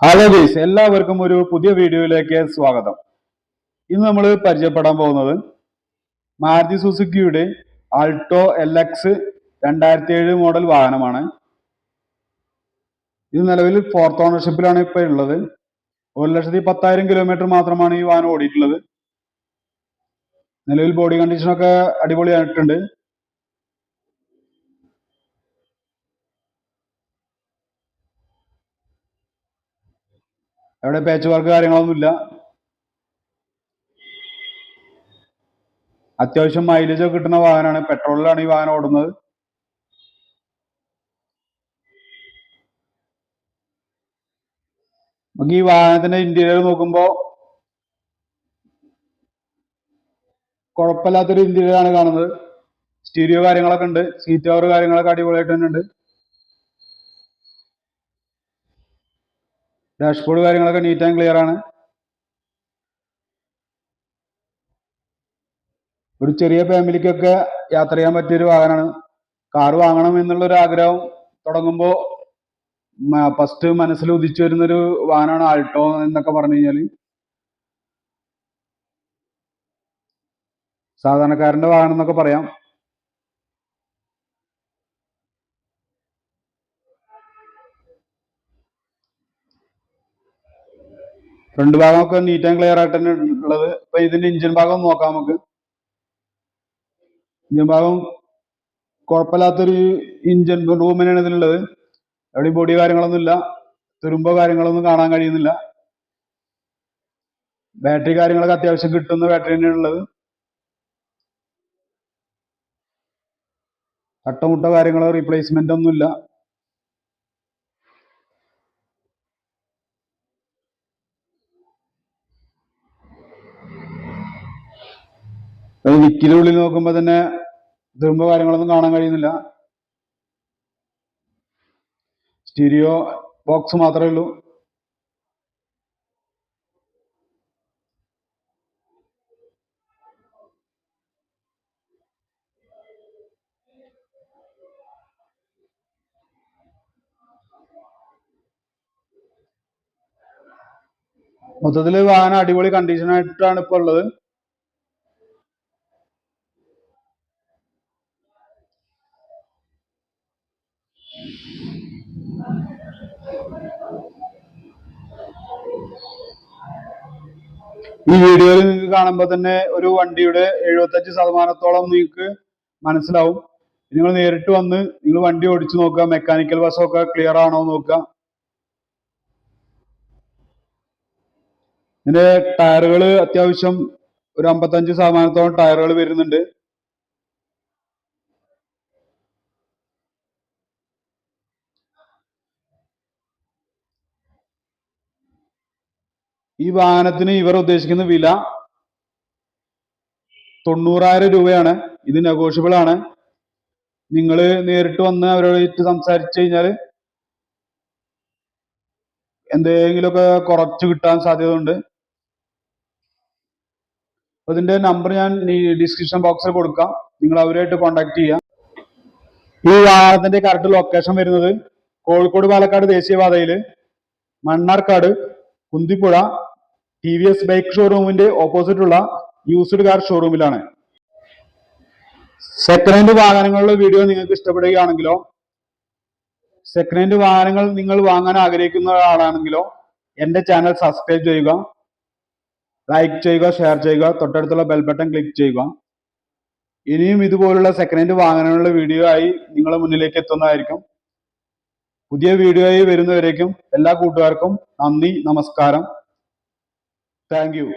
Hello guys എല്ലാവർക്കും ഒരു പുതിയ വീഡിയോയിലേക്ക് സ്വാഗതം. ഇന്ന് നമ്മൾ പരിചയപ്പെടാൻ പോകുന്നത് മാരുതി സുസുക്കിയുടെ ആൾട്ടോ എൽ എക്സ് രണ്ടായിരത്തി ഏഴ് മോഡൽ വാഹനമാണ്. ഇത് നിലവിൽ ഫോർത്ത് ഓണർഷിപ്പിലാണ് ഇപ്പോൾ ഉള്ളത്. ഒരു ലക്ഷത്തി പത്തായിരം കിലോമീറ്റർ മാത്രമാണ് ഈ വാഹനം ഓടിയിട്ടുള്ളത്. നിലവിൽ ബോഡി കണ്ടീഷനൊക്കെ അടിപൊളിയായിട്ടുണ്ട്. അവിടെ പേച്ച് വർക്ക് കാര്യങ്ങളൊന്നുമില്ല. അത്യാവശ്യം മൈലേജ് ഒക്കെ കിട്ടുന്ന വാഹനമാണ്. പെട്രോളിലാണ് ഈ വാഹനം ഓടുന്നത്. നമുക്ക് ഈ വാഹനത്തിന്റെ ഇന്റീരിയർ നോക്കുമ്പോൾ കുഴപ്പമില്ലാത്തൊരു ഇന്റീരിയർ ആണ് കാണുന്നത്. സ്റ്റീരിയോ കാര്യങ്ങളൊക്കെ ഉണ്ട്. സീറ്റ് കവർ കാര്യങ്ങളൊക്കെ അടിപൊളിയായിട്ട് തന്നെ ഉണ്ട്. ഡാഷ്ബോർഡ് കാര്യങ്ങളൊക്കെ നീറ്റ് ആൻഡ് ക്ലിയർ ആണ്. ഒരു ചെറിയ ഫാമിലിക്കൊക്കെ യാത്ര ചെയ്യാൻ പറ്റിയൊരു വാഹനമാണ് കാർ വാങ്ങണം എന്നുള്ളൊരു ആഗ്രഹം തുടങ്ങുമ്പോൾ ഫസ്റ്റ് മനസ്സിൽ ഉദിച്ചു വരുന്നൊരു വാഹനമാണ് ആൾട്ടോ എന്നൊക്കെ പറഞ്ഞു കഴിഞ്ഞാൽ സാധാരണക്കാരന്റെ വാഹനം എന്നൊക്കെ പറയാം. ഫ്രണ്ട് ഭാഗമൊക്കെ നീറ്റ് ആൻഡ് ക്ലിയർ ആയിട്ട് തന്നെ ഉള്ളത്. ഇപ്പൊ ഇതിന്റെ ഇഞ്ചിൻ ഭാഗം നോക്കാം നമുക്ക്. ഇഞ്ചിൻ ഭാഗം കുഴപ്പമില്ലാത്തൊരു ഇഞ്ചിൻ റൂമിനാണ് ഇതിലുള്ളത്. എവിടെയും ബോഡി കാര്യങ്ങളൊന്നും ഇല്ല തുരുമ്പോ കാര്യങ്ങളൊന്നും കാണാൻ കഴിയുന്നില്ല. ബാറ്ററി കാര്യങ്ങളൊക്കെ അത്യാവശ്യം കിട്ടുന്ന ബാറ്ററി തന്നെയാണ് ഉള്ളത്. തട്ടമുട്ട കാര്യങ്ങളോ റീപ്ലേസ്മെന്റ് ഒന്നുമില്ല. വിക്കിന്റെ ഉള്ളിൽ നോക്കുമ്പോ തന്നെ തുരുമ്പോ കാര്യങ്ങളൊന്നും കാണാൻ കഴിയുന്നില്ല. സ്റ്റീരിയോ ബോക്സ് മാത്രമേ ഉള്ളൂ. മൊത്തത്തിൽ വാഹനം അടിപൊളി കണ്ടീഷൻ ആയിട്ടാണ് ഇപ്പൊ ഉള്ളത്. ഈ വീഡിയോയിൽ നിങ്ങൾക്ക് കാണുമ്പോൾ തന്നെ ഒരു വണ്ടിയുടെ എഴുപത്തഞ്ച് ശതമാനത്തോളം നിങ്ങൾക്ക് മനസ്സിലാവും. നിങ്ങൾ നേരിട്ട് വന്ന് നിങ്ങൾ വണ്ടി ഓടിച്ചു നോക്കുക മെക്കാനിക്കൽ വശമൊക്കെ ക്ലിയർ ആണോ നോക്കുക. ഇതിന്റെ ടയറുകൾ അത്യാവശ്യം ഒരു അമ്പത്തഞ്ച് ശതമാനത്തോളം ടയറുകൾ വരുന്നുണ്ട്. ഈ വാഹനത്തിന് ഇവർ ഉദ്ദേശിക്കുന്ന വില തൊണ്ണൂറായിരം രൂപയാണ്. ഇത് നെഗോഷ്യബിൾ ആണ്. നിങ്ങൾ നേരിട്ട് വന്ന് അവരോട് സംസാരിച്ചു കഴിഞ്ഞാൽ എന്തെങ്കിലുമൊക്കെ കുറച്ച് കിട്ടാൻ സാധ്യത ഉണ്ട് അതിന്റെ നമ്പർ ഞാൻ ഡിസ്ക്രിപ്ഷൻ ബോക്സിൽ കൊടുക്കാം. നിങ്ങൾ അവരുമായിട്ട് കോൺടാക്ട് ചെയ്യാം. ഈ വാഹനത്തിന്റെ കറക്റ്റ് ലൊക്കേഷൻ വരുന്നത് കോഴിക്കോട് പാലക്കാട് ദേശീയപാതയിൽ Mannarkkad Kunthipuzha T V S bike ഷോറൂമിന്റെ opposite ഉള്ള യൂസ്ഡ് കാർ ഷോറൂമിലാണ് സെക്കൻഡ് ഹാൻഡ് വാഹനങ്ങളുടെ വീഡിയോ നിങ്ങൾക്ക് ഇഷ്ടപ്പെടുകയാണെങ്കിലോ സെക്കൻഡ് ഹാൻഡ് വാഹനങ്ങൾ നിങ്ങൾ വാങ്ങാൻ ആഗ്രഹിക്കുന്ന ഒരാളാണെങ്കിലോ എന്റെ ചാനൽ സബ്സ്ക്രൈബ് ചെയ്യുക ലൈക്ക് ചെയ്യുക ഷെയർ ചെയ്യുക തൊട്ടടുത്തുള്ള ബെൽ ബട്ടൺ ക്ലിക്ക് ചെയ്യുക. ഇനിയും ഇതുപോലുള്ള സെക്കൻഡ് ഹാൻഡ് വാഹനങ്ങളുടെ വീഡിയോ ആയി നിങ്ങളുടെ മുന്നിലേക്ക് എത്തുന്നതായിരിക്കും. പുതിയ വീഡിയോ ആയി വരുന്നവരേക്കും എല്ലാ കൂട്ടുകാർക്കും നന്ദി നമസ്കാരം. Thank you